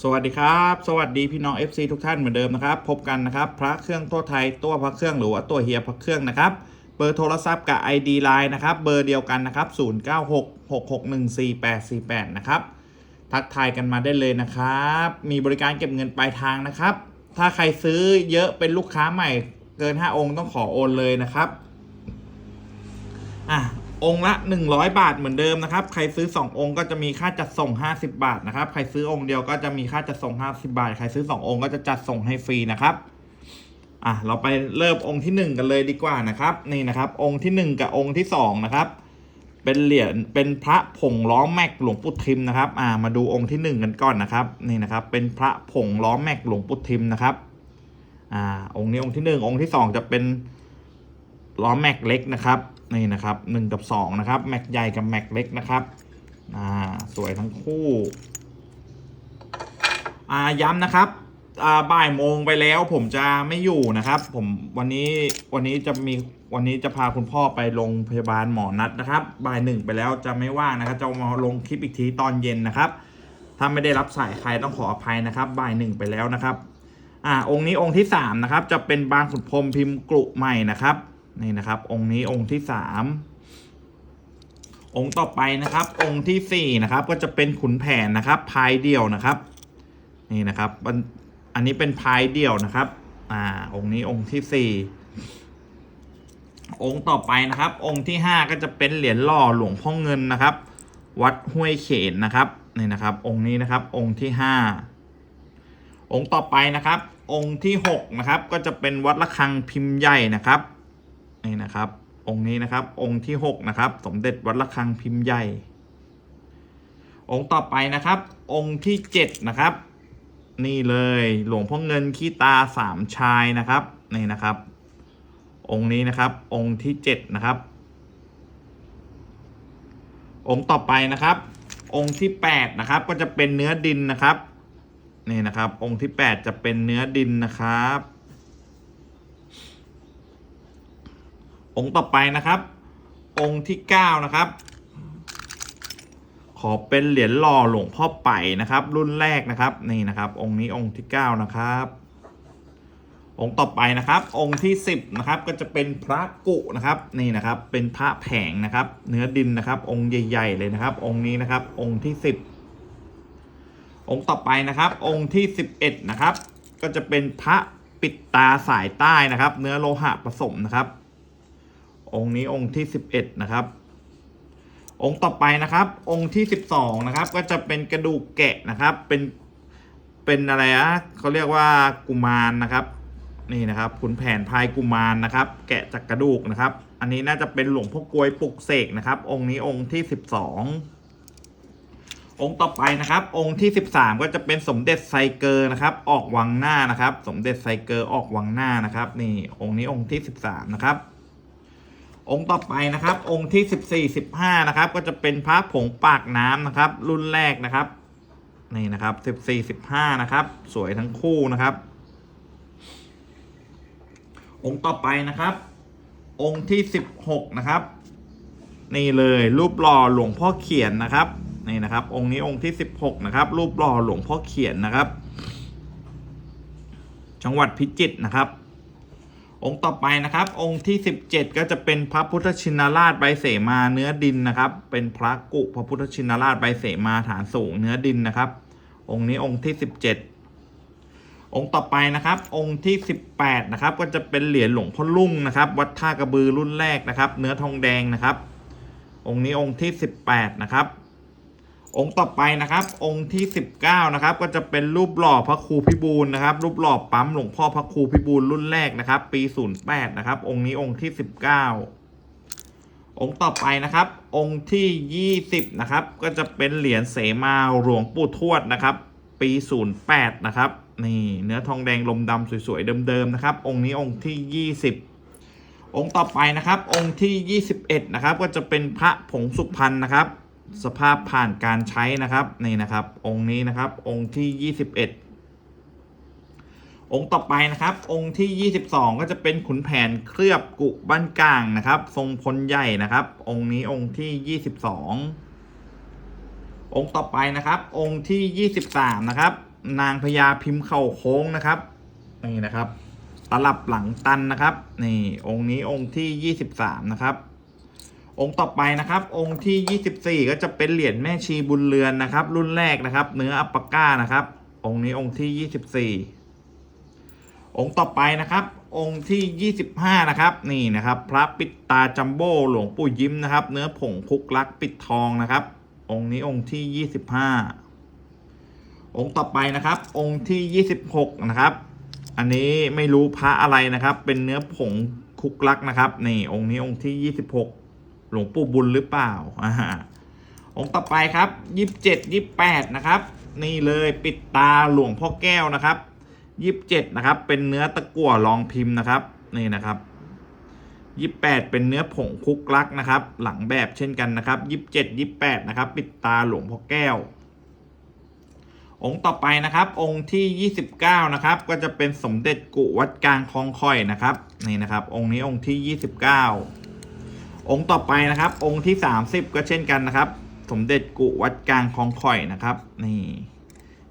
สวัสดีครับ สวัสดีพี่น้อง FC ทุกท่านเหมือนเดิมนะครับ พบกันนะครับ พระเครื่องตัวไทยตัวพระเครื่องหรือว่าตัวเฮียพระเครื่องนะครับเบอร์โทรศัพท์กับ ID Line นะครับ เบอร์เดียวกันนะครับ 0966614848 นะครับ ทักทายกันมาได้เลยนะครับ มีบริการเก็บเงินปลายทางนะครับ ถ้าใครซื้อเยอะเป็นลูกค้าใหม่เกิน 5 องค์ต้องขอโอนเลยนะครับอะ องค์ละ 100 บาทเหมือนเดิมนะครับ ใครซื้อ 2 องค์ก็จะมีค่าจัดส่ง 50 บาทนะครับ ใครซื้อองค์เดียวก็จะมีค่าจัดส่ง 50 บาท ใครซื้อ 2 องค์ก็จะจัดส่งให้ฟรีนะครับอะเราไปเริ่มองค์ที่ 1 กันเลยดีกว่านะครับ นี่นะครับ องค์ที่ 1 กับองค์ที่ 2 นะครับ เป็นเหรียญเป็นพระผงล้อแม็กหลวงปู่ทิมนะครับ อ่ามาดูองค์ที่ 1 กันก่อนนะครับ นี่นะครับ เป็นพระผงล้อแม็กหลวงปู่ทิมนะครับอ่าองค์นี้องค์ที่ 1 องค์ที่ 2 จะเป็นล้อแม็กเล็กนะครับ นี่นะครับหนึ่งกับสองนะครับแม็กใหญ่กับแม็กเล็กนะครับอ่าสวยทั้งคู่อ่าย้ำนะครับอ่าบ่ายโมงไปแล้วผมจะไม่อยู่นะครับ ผมวันนี้วันนี้จะมีวันนี้จะพาคุณพ่อไปโรงพยาบาลหมอนัดนะครับบ่ายหนึ่งไปแล้วจะไม่ว่างนะครับ จะมาลงคลิปอีกทีตอนเย็นนะครับ ถ้าไม่ได้รับสายใครต้องขออภัยนะครับบ่ายหนึ่งไปแล้วนะครับอ่าองค์นี้องค์ที่สามนะครับจะเป็นบางขุนพรหมพิมพ์กรุใหม่นะครับ นี่นะครับ องค์นี้องค์ที่สามองค์ต่อไปนะครับ องค์ที่สี่นะครับ ก็จะเป็นขุนแผนนะครับพายเดี่ยวนะครับ นี่นะครับอันนี้เป็นพายเดี่ยวนะครับ อ่า องค์นี้องค์ที่สี่องค์ต่อไปนะครับ องค์ที่ห้าก็จะเป็นเหรียญหล่อหลวงพ่อเงินนะครับ วัดห้วยเขนนะครับนี่นะครับ องค์นี้นะครับ องค์ที่ห้าองค์ต่อไปนะครับ องค์ที่หกนะครับ ก็จะเป็นวัดระฆังพิมพ์ใหญ่นะครับ นี่นะครับ องค์นี้นะครับ องค์ที่หกนะครับ สมเด็จวัดระฆังพิมพ์ใหญ่ องค์ต่อไปนะครับ องค์ที่เจ็ดนะครับ นี่เลยหลวงพ่อเงินขี้ตาสามชายนะครับนี่นะครับ องค์นี้นะครับ องค์ที่เจ็ดนะครับ องค์ต่อไปนะครับ องค์ที่แปดนะครับ ก็จะเป็นเนื้อดินนะครับนี่นะครับ องค์ที่แปดจะเป็นเนื้อดินนะครับ องค์ต่อไปนะครับ องค์ที่เก้านะครับ ขอเป็นเหรียญหล่อหลวงพ่อไป่นะครับ รุ่นแรกนะครับนี่นะครับ องค์นี้องค์ที่เก้านะครับ องค์ต่อไปนะครับ องค์ที่สิบนะครับ ก็จะเป็นพระกุนะครับนี่นะครับ เป็นพระแผงนะครับ เนื้อดินนะครับ องค์ใหญ่ ๆ เลยนะครับ องค์นี้นะครับ องค์ที่สิบองค์ต่อไปนะครับ องค์ที่ 11 นะครับ ก็จะเป็นพระปิดตาสายใต้นะครับ เนื้อโลหะผสมนะครับ องค์นี้องค์ที่11นะครับ องค์ต่อไปนะครับ องค์ที่12นะครับ ก็จะเป็นกระดูกแกะนะครับ เป็นเป็นอะไรอะเขาเรียกว่ากุมารนะครับ นี่นะครับขุนแผนพายกุมารนะครับ แกะจากกระดูกนะครับ อันนี้น่าจะเป็นหลวงพ่อกลวยปลุกเสกนะครับ องค์นี้องค์ที่12องค์ต่อไปนะครับ องค์ที่ 13 ก็จะเป็นสมเด็จไซเกอร์นะครับ ออกวังหน้านะครับ สมเด็จไซเกอร์ออกวังหน้านะครับ นี่องค์นี้องค์ที่ 13 นะครับ องค์ต่อไปนะครับ องค์ที่ 14 15 นะครับ ก็จะเป็นพระผงปากน้ำนะครับ รุ่นแรกนะครับ นี่นะครับ 14 15 นะครับ สวยทั้งคู่นะครับ องค์ต่อไปนะครับ องค์ที่ 16 นะครับ นี่เลยรูปหล่อหลวงพ่อเขียนนะครับ นี่นะครับ องค์นี้องค์ที่ 16 นะครับ รูปหล่อหลวงพ่อเขียนนะครับ จังหวัดพิจิตรนะครับ องค์ต่อไปนะครับ องค์ที่ 17 ก็จะเป็นพระพุทธชินราชใบเสมาเนื้อดินนะครับ เป็นพระกุพระพุทธชินราชใบเสมาฐานสูงเนื้อดินนะครับ องค์นี้องค์ที่ 17 องค์ต่อไปนะครับ องค์ที่ 18นะครับ ก็จะเป็นเหรียญหลวงพ่อลุ่งนะครับ วัดท่ากระบือรุ่นแรกนะครับ เนื้อทองแดงนะครับ องค์นี้องค์ที่ 18นะครับ องค์ต่อไปนะครับ องค์ที่ 19 นะครับ ก็จะเป็นรูปหล่อพระครูพิบูลนะครับ รูปหล่อปั๊มหลวงพ่อพระครูพิบูลรุ่นแรกนะครับ ปี 08 นะครับ องค์นี้องค์ที่ 19 องค์ต่อไปนะครับ องค์ที่ 20 นะครับ ก็จะเป็นเหรียญเสมาหลวงปู่ทวดนะครับ ปี 08 นะครับ นี่เนื้อทองแดงลมดำสวยๆเดิมๆนะครับ องค์นี้องค์ที่ 20องค์ต่อไปนะครับองค์ที่ 21 นะครับ ก็จะเป็นพระผงสุพรรณนะครับ สภาพผ่านการใช้นะครับนี่นะครับ องค์นี้นะครับ องค์ที่ 21 องค์ต่อไปนะครับ องค์ที่ 22 ก็จะเป็นขุนแผนเคลือบกุบ้านกลางนะครับ ทรงพลใหญ่นะครับ องค์นี้องค์ที่ 22 องค์ต่อไปนะครับ องค์ที่ 23 นะครับ นางพญาพิมพ์เข่าโค้งนะครับนี่นะครับ ตลับหลังตันนะครับนี่องค์นี้องค์ที่ยี่สิบสามนะครับ องค์ต่อไปนะครับ องค์ที่ยี่สิบสี่ก็จะเป็นเหรียญแม่ชีบุญเรือนนะครับ รุ่นแรกนะครับ เนื้ออัปปาก้านะครับ องค์นี้องค์ที่ยี่สิบสี่องค์ต่อไปนะครับ องค์ที่ยี่สิบห้านะครับนี่นะครับ พระปิดตาจัมโบ้หลวงปู่ยิ้มนะครับ เนื้อผงคุกลักปิดทองนะครับ องค์นี้องค์ที่ยี่สิบห้าองค์ต่อไปนะครับ องค์ที่ยี่สิบหกนะครับ อันนี้ไม่รู้พระอะไรนะครับ เป็นเนื้อผงคุกลักนะครับนี่องค์นี้องค์ที่ยี่สิบ หลวงปู่บุญหรือเปล่าอ่าองค์ต่อไปครับยี่สิบเจ็ดยี่แปดนะครับ นี่เลยปิดตาหลวงพ่อแก้วนะครับยี่สิบเจ็ดนะครับ เป็นเนื้อตะกั่วรองพิมพ์นะครับ นี่นะครับยี่แปดเป็นเนื้อผงคุกลักนะครับ หลังแบบเช่นกันนะครับยี่เจ็ดยี่แปดนะครับ ปิดตาหลวงพ่อแก้ว องค์ต่อไปนะครับ องค์ที่29นะครับ ก็จะเป็นสมเด็จกุวัดกลางคลองคอยนะครับ นี่นะครับ องค์นี้องค์ที่29 องค์ต่อไปนะครับ องค์ที่ 30 ก็เช่นกันนะครับ สมเด็จกุวัดกลางคลองคอยนะครับ นี่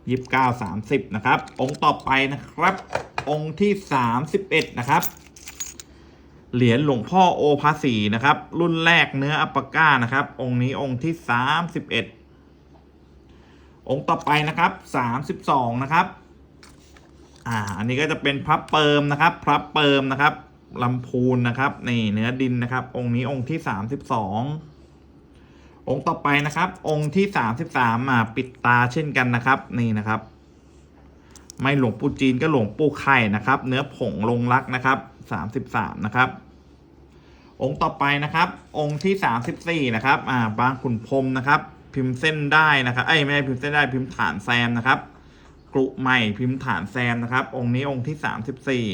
ยี่สิบเก้าสามสิบนะครับ องค์ต่อไปนะครับ องค์ที่31นะครับ เหรียญหลวงพ่อโอภาสีนะครับ รุ่นแรกเนื้ออัปปาก้านะครับ องค์นี้องค์ที่31องค์ต่อไปนะครับสามสิบสองนะครับ อ่า อันนี้ก็จะเป็นพระเปิมนะครับ พระเปิมนะครับ ลำพูนนะครับนี่เนื้อดินนะครับ องค์นี้องค์ที่สามสิบสององค์ต่อไปนะครับ องค์ที่สามสิบสามมาปิดตาเช่นกันนะครับ นี่นะครับ ไม่หลวงปู่จีนก็หลวงปู่ไข่นะครับ เนื้อผงลงรักนะครับสามสิบสามนะครับ องค์ต่อไปนะครับ องค์ที่สามสิบสี่นะครับ อ่าบางขุนพรมนะครับ พิมพ์เส้นได้นะครับ เอ้ยไม่ใช่พิมพ์เส้นได้พิมพ์ฐานแซมนะครับกรุใหม่พิมพ์ฐานแซมนะครับ องค์นี้องค์ที่สามสิบสี่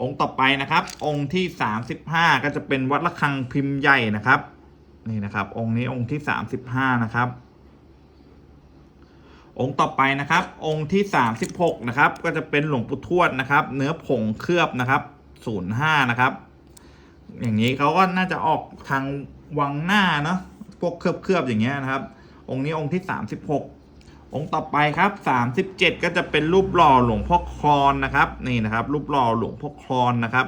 องค์ต่อไปนะครับ องค์ที่สามสิบห้าก็จะเป็นวัดระฆังพิมพ์ใหญ่นะครับ นี่นะครับ องค์นี้องค์ที่สามสิบห้านะครับ องค์ต่อไปนะครับ องค์ที่สามสิบหกนะครับ ก็จะเป็นหลวงปู่ทวดนะครับ เนื้อผงเคลือบนะครับศูนย์ห้านะครับ อย่างนี้เขาก็น่าจะออกทางวังหน้าเนาะพวกเคลือบๆอย่างเงี้ยนะครับ องค์นี้องค์ที่สามสิบหก องค์ต่อไปครับสามสิบเจ็ดก็จะเป็นรูปหล่อหลวงพ่อคลอนนะครับ นี่นะครับ รูปหล่อหลวงพ่อคลอนนะครับ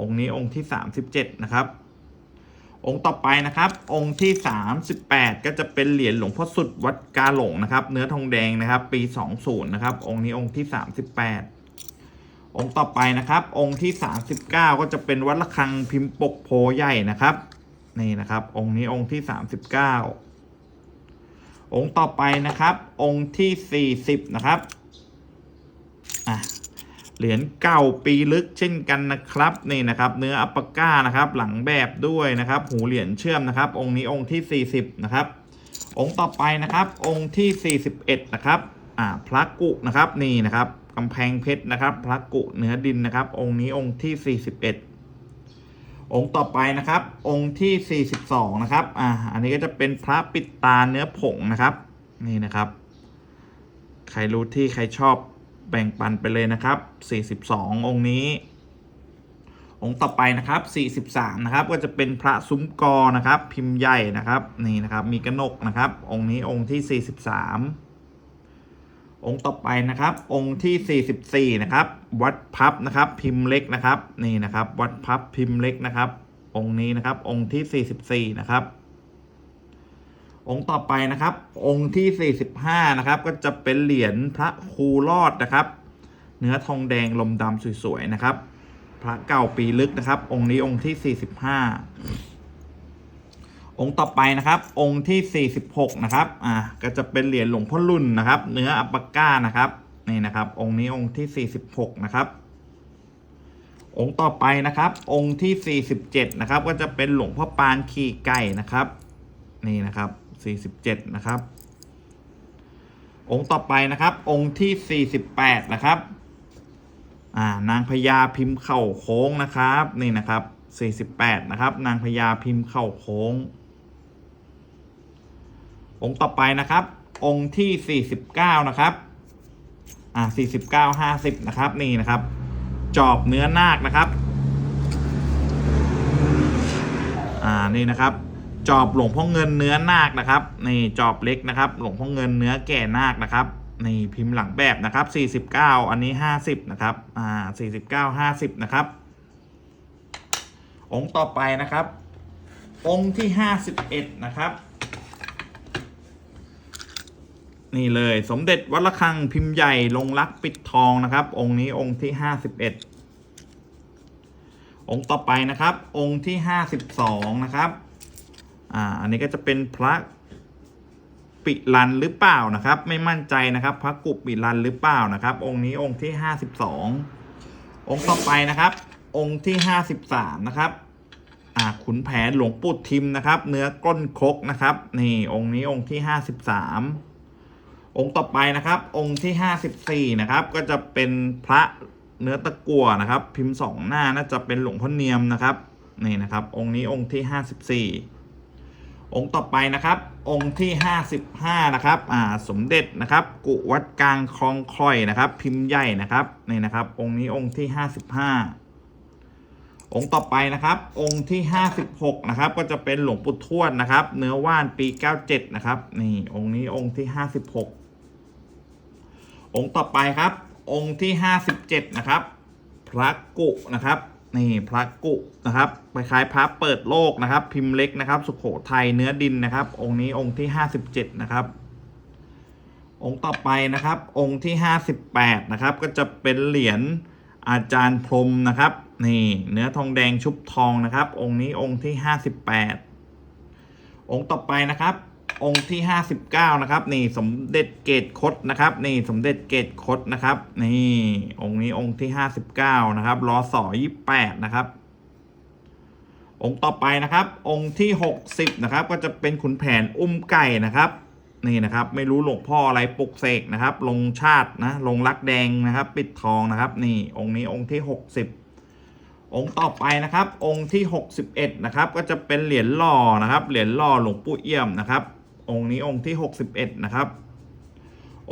องค์นี้องค์ที่สามสิบเจ็ดนะครับ องค์ต่อไปนะครับ องค์ที่สามสิบแปดก็จะเป็นเหรียญหลวงพ่อสุดวัดกาหลงนะครับ เนื้อทองแดงนะครับ ปีสองศูนย์นะครับ องค์นี้องค์ที่สามสิบแปดองค์ต่อไปนะครับ องค์ที่ 39 ก็จะเป็นวัดระฆังพิมพ์ปกโพใหญ่นะครับ นี่นะครับ องค์นี้องค์ที่ 39 องค์ต่อไปนะครับ องค์ที่ 40 นะครับอะเหรียญเก่าปีลึกเช่นกันนะครับนี่นะครับ เนื้ออัปปาก้านะครับ หลังแบบด้วยนะครับ หูเหรียญเชื่อมนะครับ องค์นี้องค์ที่ 40 นะครับ องค์ต่อไปนะครับ องค์ที่ 41 นะครับอ่าพระกุนะครับนี่นะครับกำแพงเพชรนะครับ พระกุเนื้อดินนะครับ องค์นี้องค์ที่ 41 องค์ต่อไปนะครับ องค์ที่ 42 นะครับ อ่า อันนี้ก็จะเป็นพระปิดตาเนื้อผงนะครับ นี่นะครับ ใครรู้ที่ใครชอบแบ่งปันไปเลยนะครับ 42 องค์นี้ องค์ต่อไปนะครับ 43 นะครับ ก็จะเป็นพระซุ้มกอนะครับ พิมพ์ใหญ่นะครับ นี่นะครับ มีกระนกนะครับ องค์นี้องค์ที่ 43 องค์ต่อไปนะครับ องค์ที่ 44 นะครับ วัดพับนะครับ พิมพ์เล็กนะครับ นี่นะครับ วัดพับพิมพ์เล็กนะครับ องค์นี้นะครับ องค์ที่ 44 นะครับ องค์ต่อไปนะครับ องค์ที่ 45 นะครับ ก็จะเป็นเหรียญพระครูรอดนะครับ เนื้อทองแดงลมดำสวยๆนะครับ พระเก่าปีลึกนะครับ องค์นี้องค์ที่ 45 องค์ต่อไปนะครับ องค์ที่ 46 นะครับ อ่า ก็จะเป็นเหรียญหลวงพ่อรุ่นนะครับ เนื้ออัปปาก้านะครับ นี่นะครับ องค์นี้องค์ที่ 46 นะครับ องค์ต่อไปนะครับ องค์ที่ 47 นะครับ ก็จะเป็นหลวงพ่อปานขี่ไก่นะครับ นี่นะครับ 47 นะครับ องค์ต่อไปนะครับ องค์ที่ 48 นะครับ อ่า นางพญาพิมพ์เข่าโค้งนะครับ นี่นะครับ 48 นะครับ นางพญาพิมพ์เข่าโค้ง องค์ต่อไปนะครับ องค์ที่ 49 นะครับ อ่า49 50 นะครับ นี่นะครับ จอบเนื้อนาคนะครับ อ่า นี่นะครับ จอบหลวงพ่อเงินเนื้อนาคนะครับ นี่จอบเล็กนะครับ หลวงพ่อเงินเนื้อแก่นาคนะครับ นี่พิมพ์หลังแบบนะครับ 49 อันนี้ 50 นะครับ อ่า 49 50 นะครับ องค์ต่อไปนะครับ องค์ที่ 51 นะครับ นี่เลยสมเด็จวัดระฆังพิมพ์ใหญ่ลงรักปิดทองนะครับ องค์นี้องค์ที่51องค์ต่อไปนะครับ องค์ที่52นะครับอ่าอันนี้ก็จะเป็นพระปิรันหรือเปล่านะครับ ไม่มั่นใจนะครับ พระกุปิรันหรือเปล่านะครับ องค์นี้องค์ที่52องค์ต่อไปนะครับ องค์ที่53นะครับอ่าขุนแผนหลวงปู่ทิมนะครับ เนื้อก้นครกนะครับ นี่องค์นี้องค์ที่53 องค์ต่อไปนะครับ องค์ที่ 54 นะครับ ก็จะเป็นพระเนื้อตะกั่วนะครับ พิมพ์สองหน้าน่าจะเป็นหลวงพ่อเนียมนะครับนี่นะครับ องค์นี้องค์ที่ 54 องค์ต่อไปนะครับ องค์ที่ 55 นะครับอ่าสมเด็จนะครับ กุวัดกลางคลองคอยนะครับ พิมพ์ใหญ่นะครับนี่นะครับ องค์นี้องค์ที่ 55องค์ต่อไปนะครับ องค์ที่ 56 นะครับ ก็จะเป็นหลวงปู่ทวดนะครับ เนื้อว่านปี 97 นะครับ นี่องค์นี้องค์ที่ 56 องค์ต่อไปครับ องค์ที่ 57 นะครับ พระกุนะครับนี่พระกุนะครับคล้ายพระเปิดโลกนะครับ พิมพ์เล็กนะครับ สุโขทัยเนื้อดินนะครับ องค์นี้องค์ที่ 57 นะครับ องค์ต่อไปนะครับ องค์ที่ 58 นะครับ ก็จะเป็นเหรียญอาจารย์พรมนะครับนี่เนื้อทองแดงชุบทองนะครับ องค์นี้องค์ที่ 58 องค์ต่อไปนะครับ องค์ที่ 59 นะครับ นี่สมเด็จเกตคดนะครับ นี่สมเด็จเกตคดนะครับ นี่องค์นี้องค์ที่ 59 นะครับรอสอ28 นะครับ องค์ต่อไปนะครับ องค์ที่ 60 นะครับ ก็จะเป็นขุนแผนอุ้มไก่นะครับนี่นะครับ ไม่รู้หลวงพ่ออะไรปลุกเสกนะครับ ลงชาตินะลงรักแดงนะครับ ปิดทองนะครับ นี่องค์นี้องค์ที่ 60องค์ต่อไปนะครับ องค์ที่ 61 นะครับ ก็จะเป็นเหรียญหล่อนะครับ เหรียญหล่อหลวงปู่เอี่ยมนะครับ องค์นี้องค์ที่ 61 นะครับ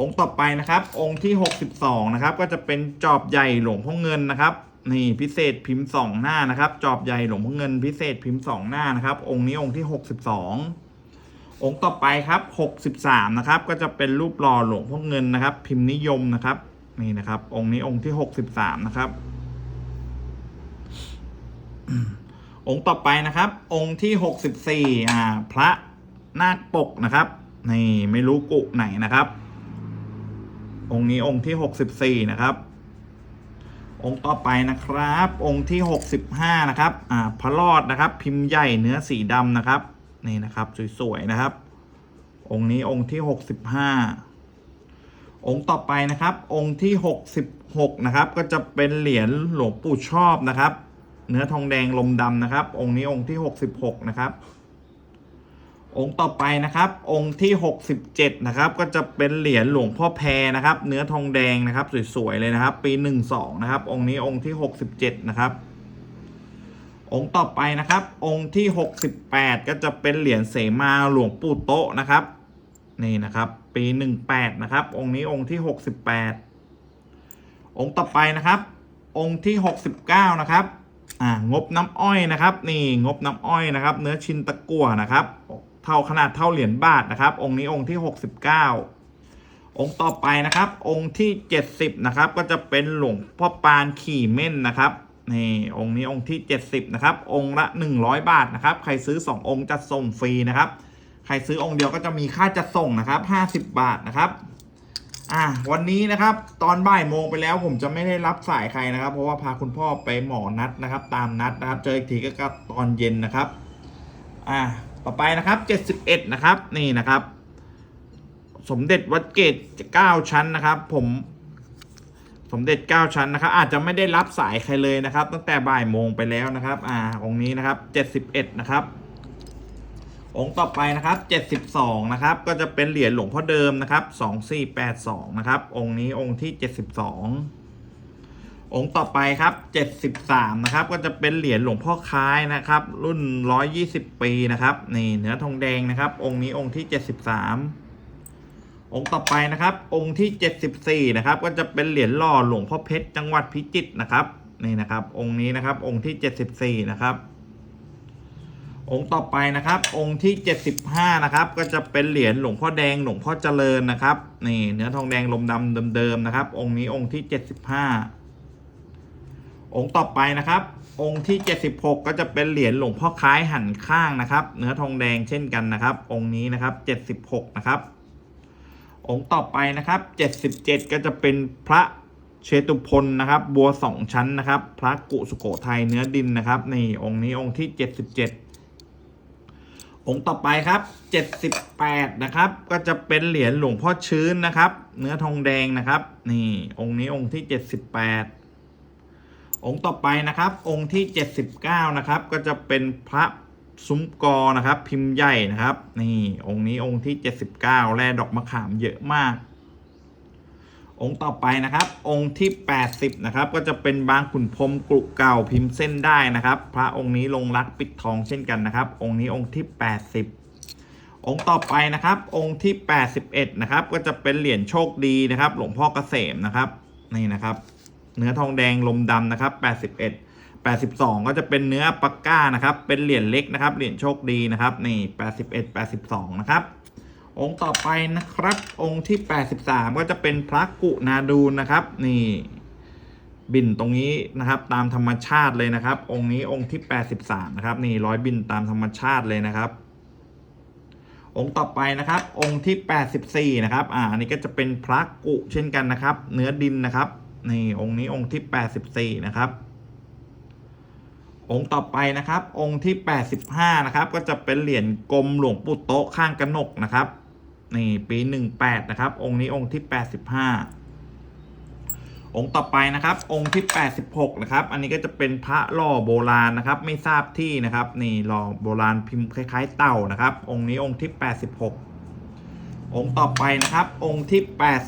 องค์ต่อไปนะครับ องค์ที่ 62 นะครับ ก็จะเป็นจอบใหญ่หลวงพ่อเงินนะครับ นี่พิเศษพิมพ์สองหน้านะครับ จอบใหญ่หลวงพ่อเงิน พิเศษพิมพ์สองหน้านะครับ องค์นี้องค์ที่ 62 องค์ต่อไปครับ 63 นะครับ ก็จะเป็นรูปหล่อหลวงพ่อเงินนะครับ พิมพ์นิยมนะครับ นี่นะครับ องค์นี้องค์ที่ 63 นะครับองค์ต่อไปนะครับ องค์ที่ 64อ่าพระ นาคปกนะครับ นี่ไม่รู้กุไหนนะครับ องค์นี้องค์ที่64นะครับ องค์ต่อไปนะครับ องค์ที่65นะครับ อ่าพระรอดนะครับ พิมพ์ใหญ่เนื้อสีดำนะครับ นี่นะครับสวยๆนะครับ องค์นี้องค์ที่65องค์ต่อไปนะครับ องค์ที่66นะครับ ก็จะเป็นเหรียญหลวงปู่ชอบนะครับ เนื้อทองแดงลมดำนะครับ องค์นี้องค์ที่66นะครับ องค์ต่อไปนะครับ องค์ที่ 67 นะครับ ก็จะเป็นเหรียญหลวงพ่อแพรนะครับ เนื้อทองแดงนะครับ สวยๆเลยนะครับ ปี 12 นะครับ องค์นี้องค์ที่ 67 นะครับ องค์ต่อไปนะครับ องค์ที่ 68 ก็จะเป็นเหรียญเสมาหลวงปู่โตะนะครับ นี่นะครับ ปี 18 นะครับ องค์นี้องค์ที่ 68 องค์ต่อไปนะครับ องค์ที่ 69 นะครับ อ่างบน้ำอ้อยนะครับ นี่งบน้ำอ้อยนะครับ เนื้อชินตะกั่วนะครับ เท่าขนาดเท่าเหรียญบาทนะครับ องค์นี้องค์ที่ 69 องค์ต่อไปนะครับ องค์ที่ 70 นะครับ ก็จะเป็นหลวงพ่อปานขี่เม่นนะครับนี่องค์นี้องค์ที่ 70 นะครับ องค์ละ 100 บาทนะครับ ใครซื้อ 2 องค์จะส่งฟรีนะครับ ใครซื้อองค์เดียวก็จะมีค่าจัดส่งนะครับ 50 บาทนะครับอะวันนี้นะครับตอนบ่ายโมงไปแล้วผมจะไม่ได้รับสายใครนะครับ เพราะว่าพาคุณพ่อไปหมอนัดนะครับ ตามนัดนะครับ เจออีกทีก็ตอนเย็นนะครับอะ ต่อไปนะครับ 71 นะครับนี่นะครับ สมเด็จวัดเกต9ชั้นนะครับ ผมสมเด็จ 9 ชั้นนะครับ อาจจะไม่ได้รับสายใครเลยนะครับ ตั้งแต่บ่ายโมงไปแล้วนะครับ อ่าองค์นี้นะครับ 71 นะครับ องค์ต่อไปนะครับ 72 นะครับ ก็จะเป็นเหรียญหลวงพ่อเดิมนะครับ 2482 นะครับ องค์นี้องค์ที่ 72 องค์ต่อไปครับ 73 นะครับ ก็จะเป็นเหรียญหลวงพ่อค้ายนะครับ รุ่น 120 ปีนะครับ นี่เนื้อทองแดงนะครับ องค์นี้องค์ที่ 73 องค์ต่อไปนะครับ องค์ที่ 74 นะครับ ก็จะเป็นเหรียญหล่อหลวงพ่อเพชรจังหวัดพิจิตรนะครับ นี่นะครับ องค์นี้นะครับ องค์ที่ 74 นะครับ องค์ต่อไปนะครับ องค์ที่ 75 นะครับ ก็จะเป็นเหรียญหลวงพ่อแดงหลวงพ่อเจริญนะครับ นี่เนื้อทองแดงลมดำเดิมๆนะครับ องค์นี้องค์ที่ 75 องค์ต่อไปนะครับ องค์ที่ 76 ก็จะเป็นเหรียญหลวงพ่อคล้ายหันข้างนะครับ เนื้อทองแดงเช่นกันนะครับ องค์นี้นะครับ 76 นะครับ องค์ต่อไปนะครับ 77 ก็จะเป็นพระเชตุพลนะครับ บัวสองชั้นนะครับ พระกุสุโขทัยเนื้อดินนะครับนี่องค์นี้องค์ที่ 77องค์ต่อไปครับ 78 นะครับ ก็จะเป็นเหรียญหลวงพ่อชื้นนะครับ เนื้อทองแดงนะครับ นี่องค์นี้องค์ที่ 78 องค์ต่อไปนะครับ องค์ที่ 79 นะครับ ก็จะเป็นพระซุ้มกอนะครับ พิมพ์ใหญ่นะครับ นี่องค์นี้องค์ที่ 79 แร่ดอกมะขามเยอะมาก องค์ต่อไปนะครับ องค์ที่ 80 นะครับ ก็จะเป็นบางขุนพรมกรุเก่าพิมพ์เส้นได้นะครับ พระองค์นี้ลงรักปิดทองเช่นกันนะครับ องค์นี้องค์ที่ 80องค์ต่อไปนะครับ องค์ที่ 81 นะครับ ก็จะเป็นเหรียญโชคดีนะครับ หลวงพ่อเกษมนะครับ นี่นะครับ เนื้อทองแดงลมดำนะครับ 81 82 ก็จะเป็นเนื้อปักก้านะครับ เป็นเหรียญเล็กนะครับ เหรียญโชคดีนะครับ นี่ 81 82 นะครับ องค์ต่อไปนะครับ องค์ที่ 83 ก็จะเป็นพระกุนาดูนนะครับ นี่ บินตรงนี้นะครับ ตามธรรมชาติเลยนะครับ องค์นี้องค์ที่ 83 นะครับ นี่ร้อยบินตามธรรมชาติเลยนะครับ องค์ต่อไปนะครับ องค์ที่ 84 นะครับ อ่า อันนี้ก็จะเป็นพระกุเช่นกันนะครับ เนื้อดินนะครับ นี่องค์นี้องค์ที่ 84 นะครับ องค์ต่อไปนะครับ องค์ที่ 85 นะครับ ก็จะเป็นเหรียญกลมหลวงปู่โต๊ะข้างกระหนกนะครับนี่ปี 18 นะครับ องค์นี้องค์ที่ 85 องค์ต่อไปนะครับ องค์ที่ 86 นะครับ อันนี้ก็จะเป็นพระหล่อโบราณนะครับ ไม่ทราบที่นะครับ นี่หล่อโบราณพิมพ์คล้าย ๆ เต่านะครับ องค์นี้องค์ที่ 86 องค์ต่อไปนะครับ องค์ที่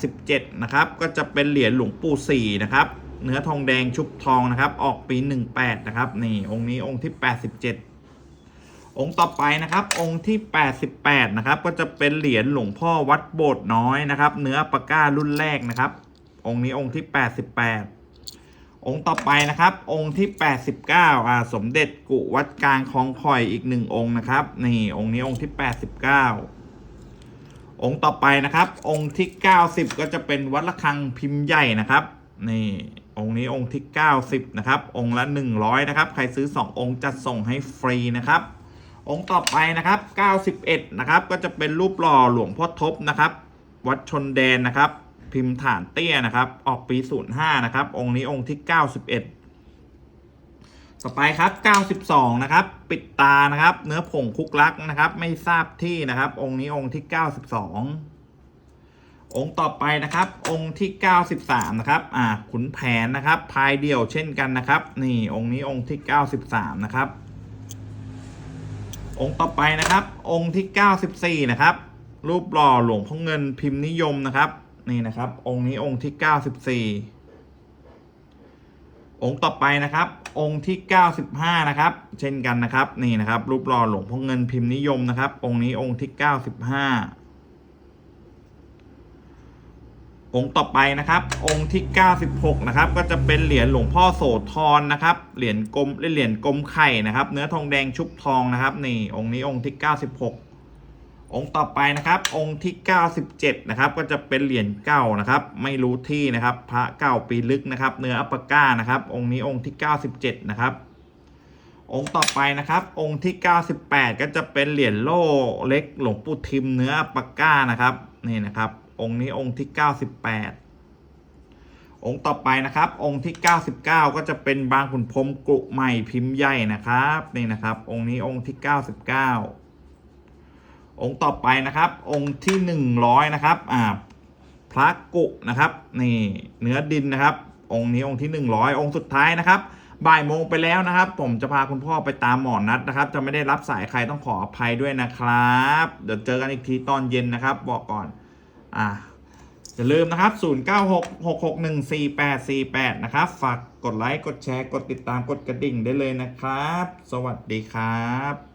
87 นะครับ ก็จะเป็นเหรียญหลวงปู่ศรีนะครับ เนื้อทองแดงชุบทองนะครับ ออกปี 18 นะครับ นี่องค์นี้องค์ที่ 87 องค์ต่อไปนะครับ องค์ที่ 88 นะครับ ก็จะเป็นเหรียญหลวงพ่อวัดโบสถ์น้อยนะครับ เนื้อปากก้ารุ่นแรกนะครับ องค์นี้องค์ที่ 88องค์ต่อไปนะครับ องค์ที่ 89อ่าสมเด็จกุวัดกลางคลองคอยอีกหนึ่งองค์นะครับ นี่องค์นี้องค์ที่ 89 องค์ต่อไปนะครับ องค์ที่ 90 ก็จะเป็นวัดระฆังพิมพ์ใหญ่นะครับนี่องค์นี้องค์ที่ 90 นะครับ องค์ละ 100 นะครับ ใครซื้อ 2 องค์จัดส่งให้ฟรีนะครับ องค์ต่อไปนะครับ 91 นะครับ ก็จะเป็นรูปหล่อหลวงพ่อทบนะครับ วัดชนแดนนะครับ พิมพ์ฐานเตี้ยนะครับ ออกปี 05 นะครับ องค์นี้องค์ที่ 91 ต่อไปครับ 92 นะครับ ปิดตานะครับ เนื้อผงคุกลักนะครับ ไม่ทราบที่นะครับ องค์นี้องค์ที่ 92 องค์ต่อไปนะครับ องค์ที่ 93 นะครับ อ่า ขุนแผนนะครับ พายเดี่ยวเช่นกันนะครับ นี่องค์นี้องค์ที่ 93 นะครับ องค์ต่อไปนะครับ องค์ที่ 94 นะครับ รูปหล่อหลวงพ่อเงินพิมพ์นิยมนะครับ นี่นะครับ องค์นี้องค์ที่ 94 องค์ต่อไปนะครับ องค์ที่ 95 นะครับ เช่นกันนะครับนี่นะครับ รูปหล่อหลวงพ่อเงินพิมพ์นิยมนะครับ องค์นี้องค์ที่ 95 องค์ต่อไปนะครับ องค์ที่ 96 นะครับ ก็จะเป็นเหรียญหลวงพ่อโสธรนะครับ เหรียญกลมเหรียญกลมไข่นะครับ เนื้อทองแดงชุบทองนะครับนี่องค์นี้องค์ที่ 96 องค์ต่อไปนะครับองค์ที่ 97 นะครับ ก็จะเป็นเหรียญเก่านะครับ ไม่รู้ที่นะครับ พระเก่าปีลึกนะครับ เนื้ออัปปะก้านะครับ องค์นี้องค์ที่ 97 นะครับ องค์ต่อไปนะครับ องค์ที่ 98 ก็จะเป็นเหรียญโล่เล็กหลวงปู่ทิมเนื้ออัปปะก้านะครับนี่นะครับ องค์นี้องค์ที่ 98 องค์ต่อไปนะครับ องค์ที่ 99 ก็จะเป็นบางขุนพรมกรุใหม่พิมพ์ใหญ่นะครับนี่นะครับ องค์นี้องค์ที่ 99 องค์ต่อไปนะครับ องค์ที่ 100 นะครับอ่าพระกุนะครับนี่เนื้อดินนะครับ องค์นี้องค์ที่ 100 องค์สุดท้ายนะครับบ่ายโมงไปแล้วนะครับ ผมจะพาคุณพ่อไปตามหมอนัดนะครับ จะไม่ได้รับสายใครต้องขออภัยด้วยนะครับ เดี๋ยวเจอกันอีกทีตอนเย็นนะครับ บอกก่อนอ่าอย่าลืมนะครับ 0966614848 นะครับ ฝากกดไลค์ กดแชร์ กดติดตาม กดกระดิ่งได้เลยนะครับ สวัสดีครับ